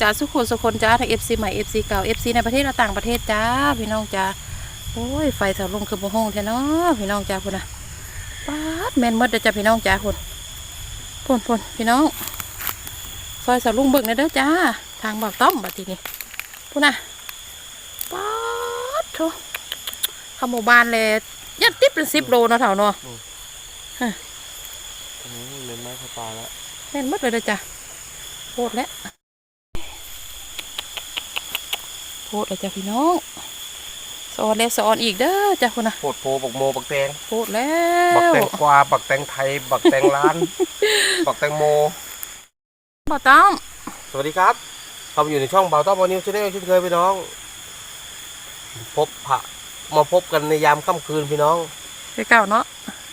จ้าสุขุสุคนจ้าทั้งเอฟซีใหม่เอฟซีเก่าเอฟซีในประเทศและต่างประเทศจ้าพี่น้องจ้าโอ้ยไฟสาวลงคือบ่ห้องแท้เนาะพี่น้องจ้าพุ่นนะป๊าดแม่นหมดเด้อจ้าพี่น้องจ้าพุ่นพุ่นพุ่นพี่น้องซอยสาวลุงเบิกในอยเด้อจ้า ทางบอกต้อมบัดทีนี้พุ่นนะป๊าดโถเข้าหมู่บ้านเลยยัดติบเป็นสิบโลเนาะเถ่าเนาะอันนี้เป็นไม้ข้าวปลาแล้วแม่นหมดเลยเด้อจ้าโคตรแล้ว โคตรเลยจ้าพี่น้องสอนแล้วสอนอีกเด้อจ้าพุ่นนะโพดโพบักโมบักแตงโคตรแล้บักวแตงกวาบักแตงไทย บักแตงล้าน บักแตงโมบ่ต้องสวัสดีครับเราอยู่ในช่องเบาต้อมวนิวชาแนลเช่นเคยพี่น้อง พบพระมาพบกันในยามค่ำคืนพี่น้องไปเก่าเนาะ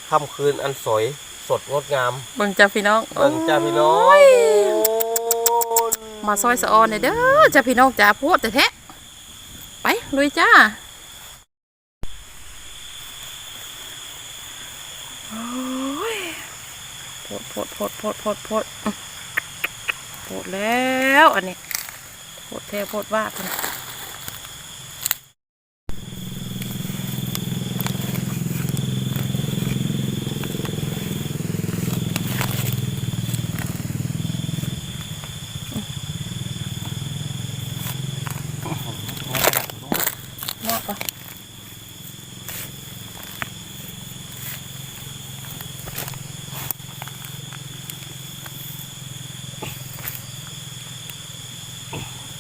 ค่ำคืนอันสวยสดงดงาม เบิ่งจ้าพี่น้องเบิ่งจ้าพี่น้องมาซอยสะออนเนี่ยเด้อจ้าพี่น้องจ้าโพดแต่แท้ไป ลุยจ้าโอ้ยพดพดพดพดพดพดพดแล้ว อันนี้พดแท้พดว่าพุ่นมากปะ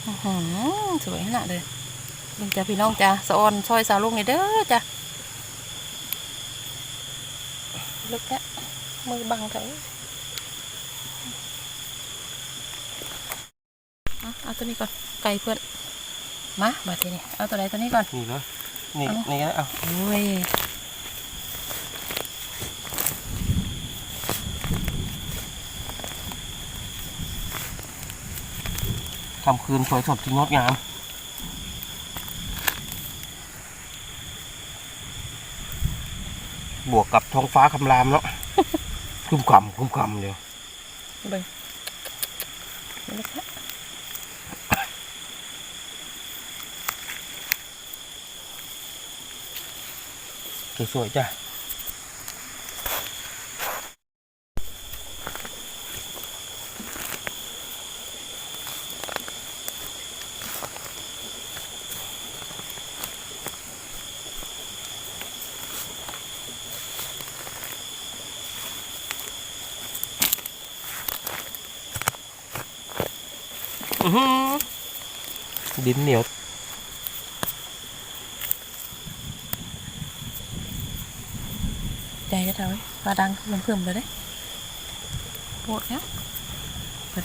อื้อหือ สวยขนาดเลยเบิ่งจ้าพี่น้องจ้าสะออนซอยสาวลุงเนี่ยเด้อจ้าลึกแท้มือบังเถอะเอาเอาตัวนี้ก่อน ไก่เพื่อน มาบาดทีนี้เอาตัวไหนตัวนี้ก่อน นี่เลยนี่เอานี่นะเอาโอ้ย ค่ำคืนสวยสดที่งดงามบวกกับท้องฟ้าคำรามเนาะ คุ้มคำคุ้มคำเดียวเบิ่งเบิ่งเลยค่ะสวยๆจ้ะ อื้อหือ ดินเหนียวใจจะทำไว้ปลาดังมันเพิ่มเลยได้โปดแล้วปลา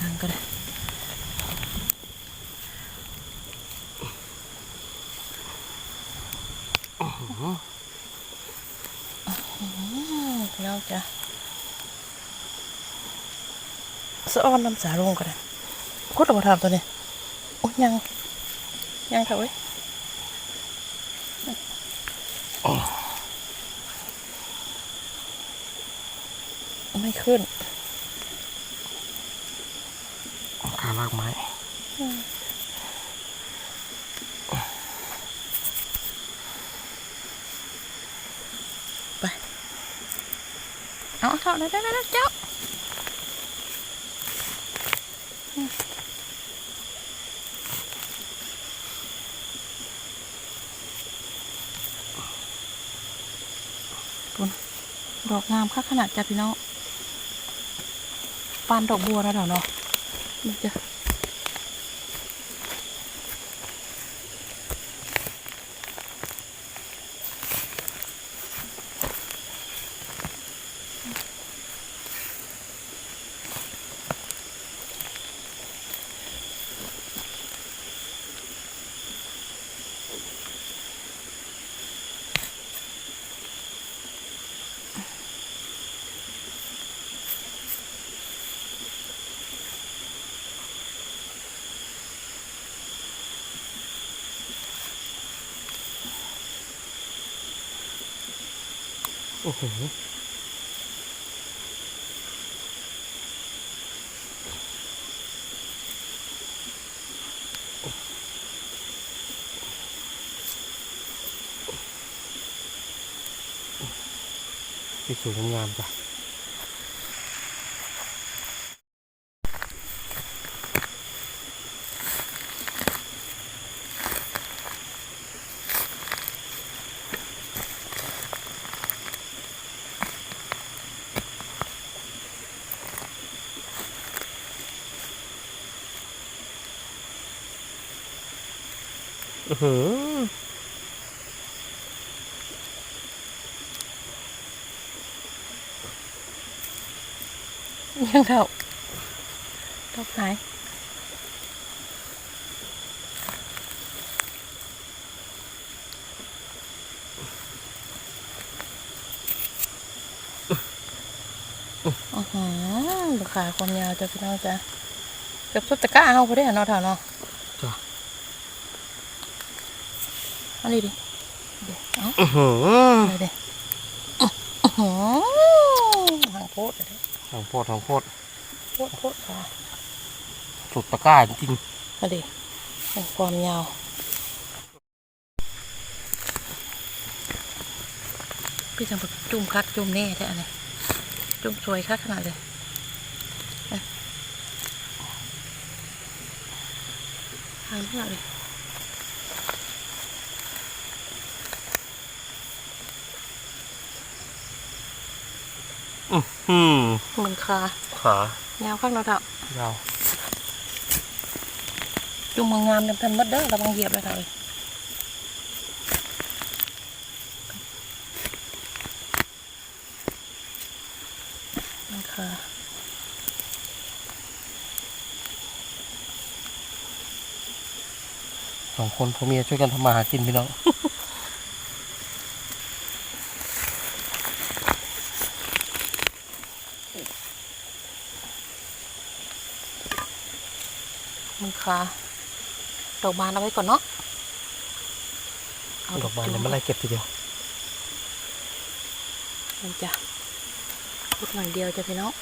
ยยังยังเถอะเว้ยไม่ขึ้นขาลากไม้เอาเท่าได้ได้ได้เจ้า ดอกงามค่าขนาดจ้ะพี่น้องปานดอกบัวนะเดี๋ยวเนาะนี่จ้ะ โอ้โหที่สูงงามกว่า หือยังเท่าดอกไหนอือหือลูกขาความยาวจะพี่น้องจ้ะเกือบสุดตะก้าเอาไปได้เนาะเท่าเนาะ เอาดิดิเดี๋ยวเอาอื้อหือเลยดิอื้อหือหางโพดเลยทางโพดทางโพดโพดโพดค่ะสุดตะกร้าจริงมาดิเป็นความยาวพี่จังบอกจุ่มคักจุ่มแน่แท้อันนี้จุ่มสวยคักขนาดเลยอะทางที่เราเลย อื้อหือเหมือนคาขายาวข้างเราเถอะยาวจุ่มมืองามเต็มทันหมดเด้อระวังเหยียบเลยเถอะเลยเหมันคาสองคนพ่อเมียช่วยกันทำมาหากินพี่น้อง มือคาดอกบานเอาไว้ก่อนเนาะเดอกบานเลยไม่ไล่เก็บทีเดียวมันจะพูดหน่อยเดียวจะพี่น้อง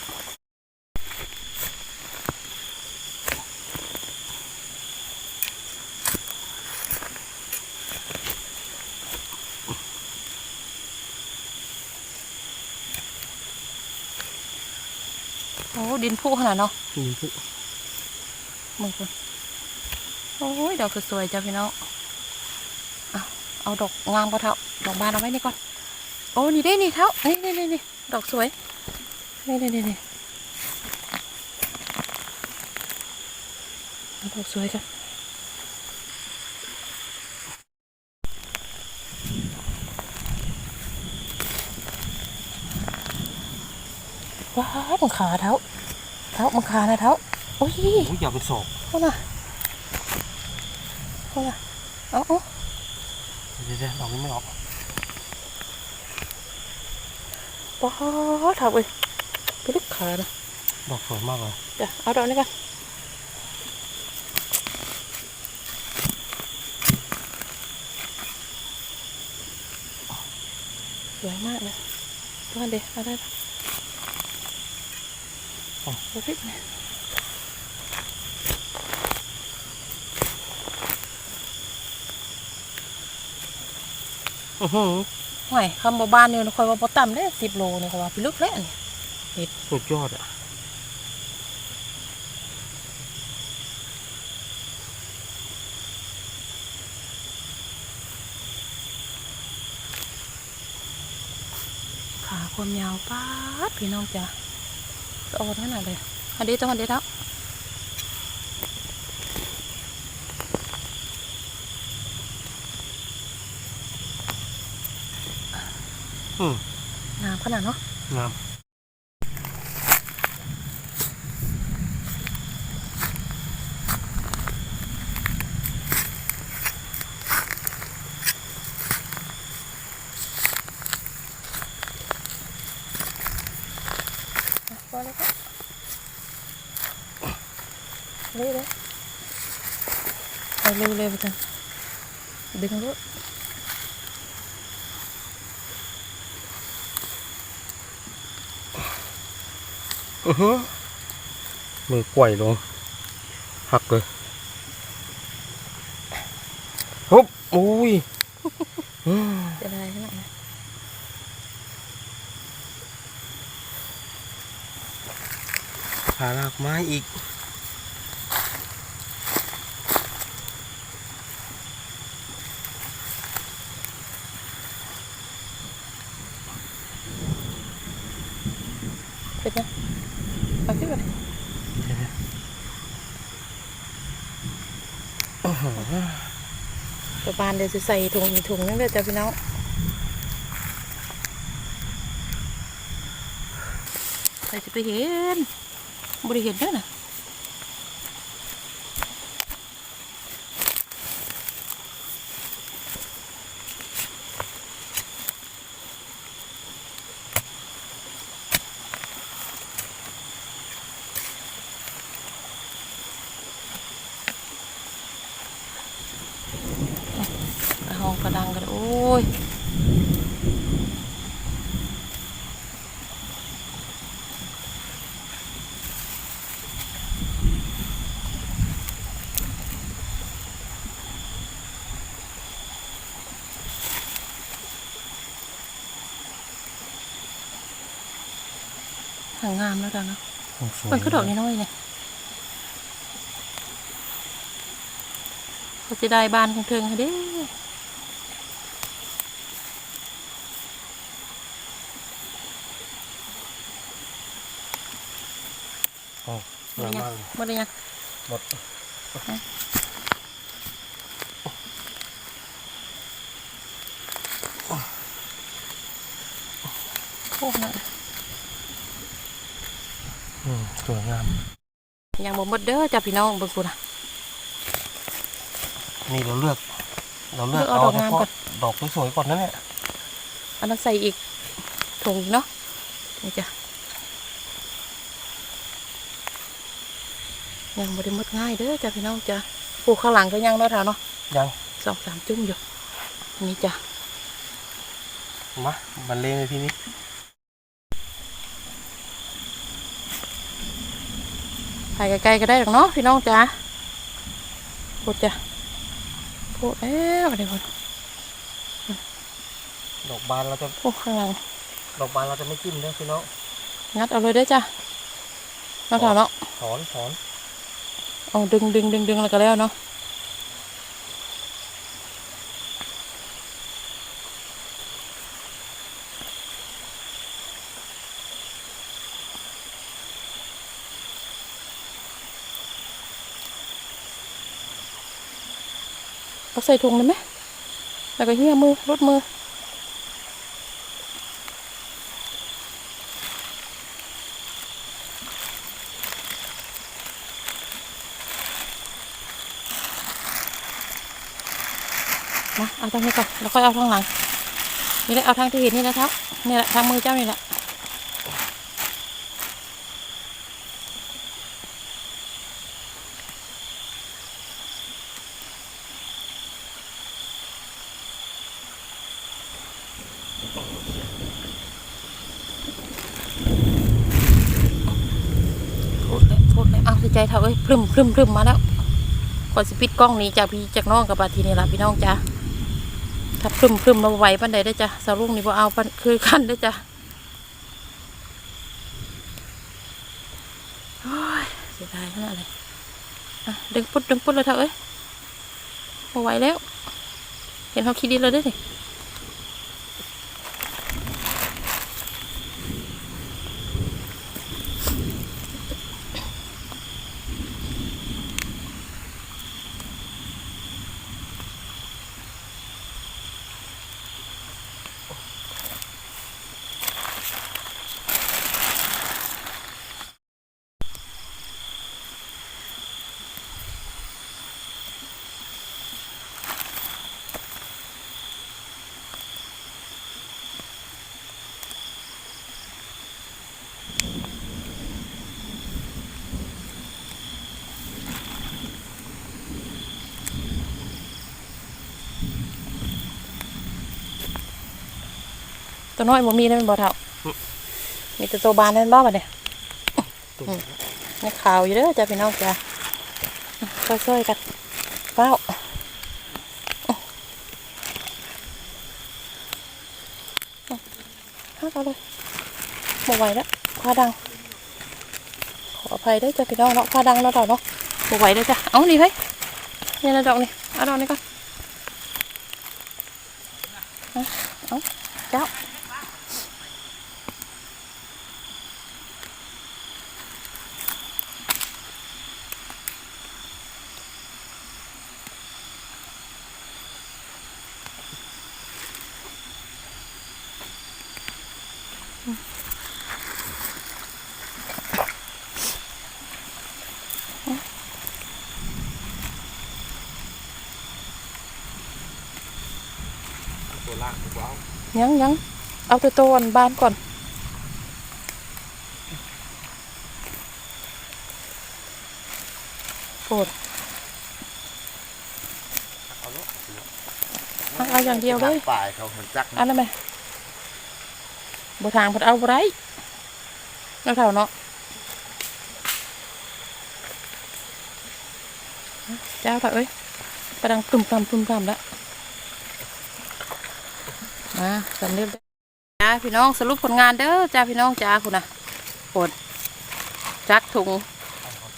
โอ้ดินพุขนาดเนาะนี่คือมึงคุณ โอ้ยดอกสวยๆจ้ะพี่น้องเอาเอาดอกงามกว่าเท่าดอกบานเอาไว้นี่ก่อนโอ้นี่ได้นี่เท่านี่นี่นี่นี่ดอกสวยนี่นี่นี่นี่เอาดอกสวยกันว้าวมังขาเท้าเท้ามังขานะเท้าโอ้ยโอ้ยอย่าเป็นศอกเอาล่ะเอา ล่ะเอาเอาเดี๋ยวๆดอกนี้ไม่ออกป้าถามเอ้ยไปลึกขานะดอกสวยมากเลยจ้ะเอาดอกนี้กันสวยมากเลยตัวเด็กเอาได้ปะเอา พริกนะอื้อหือห่วยคำบบ้านเนี่ยคอยว่าพอต่ำได้สิบโลเนี่ยคอยว่าไปลึกแล้วนี่สุดยอดอะขาความยาวป้าดพี่น้องจ้ะสะออนขนาดเลยอันนี้จังหวัดเดียว อืม งามข นาดเนาะงามอะพอแล้วก็เร็วเลยไปเร็วเร็วไปจังดึงรถ เออมือกวยลงหักเลยฮุบอุ้ยจะได้ขนาดไหหาลากไม้อีก ประมาณเดี๋ยวจะใส่ถุงอีกถุงนึงเด้อจ้ะพี่น้องใส่จะไปเห็นบริเห็นเด้อน่ะ องกระดังกันโอ้ยหางงามแล้วกันเนาะมันก็ดอกน้อยๆเนี่ยเขาจะได้บ้านของเธอให้เด้ โอ้ หมดงามยังมากเลยหมดยังหมดโอ้นะอืมสวยงาม ยังบ่หมดเด้อจ้ะพี่น้องเบิ่งกูนะนี่เราเลือก เราเลือกเลือกเอาเอาดอกเฉงามพาะก่อนดอกสวยๆก่อนนั่นแหละอันนั้นใส่อีกถุงอีกเนาะนี่จ้ะ ยังบ่ได้หมดง่ายเด้อจ้ะพี่น้องจ้ะปลูกข้างหลังก็ยังเนาะเท่าเนาะยังสองสามจุ่มอยู่อันนี้จ้ะมาบรรเลงเลยทีนี้ถ่ายไกลๆก็ได้หรอกเนาะพี่น้องจ้ะโพดจ้ะโพดแล้วเดี๋ยวก่อนดอกบานเราจะโอ้ข้างหลังดอกบานเราจะไม่จิ้มนะพี่น้องงัดเอาเลยเด้อจ้ะเนาะเท่าเนาะถอนถอน เอาดึงดึงดึงดึงแล้วก็แล้วเนาะเอาใส่ถุงเลยไหมแล้วก็เหี้ยมือรดมือ มาเอาทางนี้ก่อนแล้วค่อยเอาทางหลัง นี่แหละเอาทางที่เห็นนี่นะครับนี่แหละทางมือเจ้านี่แหละพูดเลยพูดเลยเอาสิใจเถอะเอ้ยพรึมพรึมพรึมมาแล้วขอสปิดกล้องนี้จากพี่จากน้องกับบาทีนี่ละพี่น้องจ้า ถ้าพรึมพรึมมาไหวปันใดได้จ้ะสาวลุงนี่บ่เอาปันคือกันได้จ้ะโอ้ยเสียดายขนาดเลยอะดึงปุ๊ดดึงปุ๊ดเลยเถอะเอ้ยบ่ไหวแล้ว เห็นเขาคิดดีเลยด้วยสิ ตัวน้อยบ่มีได้เป็นบ่เท่ามีแต่ตัวบานนั่นบ้าบ่เนี่ยตุ่มนี่ขาวอยู่เด้อจ้ะพี่น้องจ้ะค่อยๆกันเฝ้าฮักเอาเลยบ่ไหวแล้วคว้าดัง ขออภัยได้อจ้ะพี่น้องเนาะผ้าดังเนาะเราเนาะบ่ไหวได้อจ้ะเอานี่เฮ้ยนี่นะดอกนี่เอาดอกนี้ก่อนเอาเอาเจ้า ตัวล่างตัวว้าวยังยังเอาแต่ตัวอันบานก่อนโปรดเอาเนาะเอาเอาอย่างเดียวเลยป่ายเขาหันจักเอันนั้นไหมบทางเพัดเอาบ่ไรแล้วเท่าเนาะเจ้าเถอะเอ้ยกำลังตุ่มตำตุ่มตำแล้ว มาสำเร็จแล้วจ้าพี่น้องสรุปผลงานเด้อจ้าพี่น้องจ้าคุณนะปวดจักถุง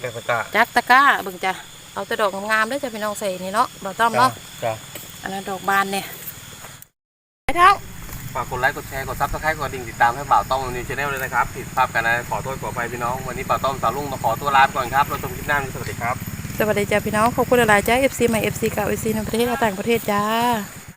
เรียกตะกร้าจักตะกร้าเบิ่งจ้ะเอาแต่ดอกงามๆเด้อจ้าพี่น้องใส่นี่เนาะบ่ต้อมเนาะจ้าอันนั้นดอกบานเนี่ยไปเท้าฝากกดไลค์กดแชร์กดซับสไครต์กดดิ่งติดตามให้บ่าวต้อมวันนี้ชาแนลเลยนะครับผิดพลาดกันนะขอโทษขออภัยพี่น้องวันนี้บ่าวต้อมสาวลุงมาขอตัวลาไปก่อนครับเราชมคลิปหน้าสวัสดีครับสวัสดีจ้าพี่น้องขอบคุณหลายๆจ้า FC ใหม่ FC เก่า FC ในประเทศและต่างประเทศจ้า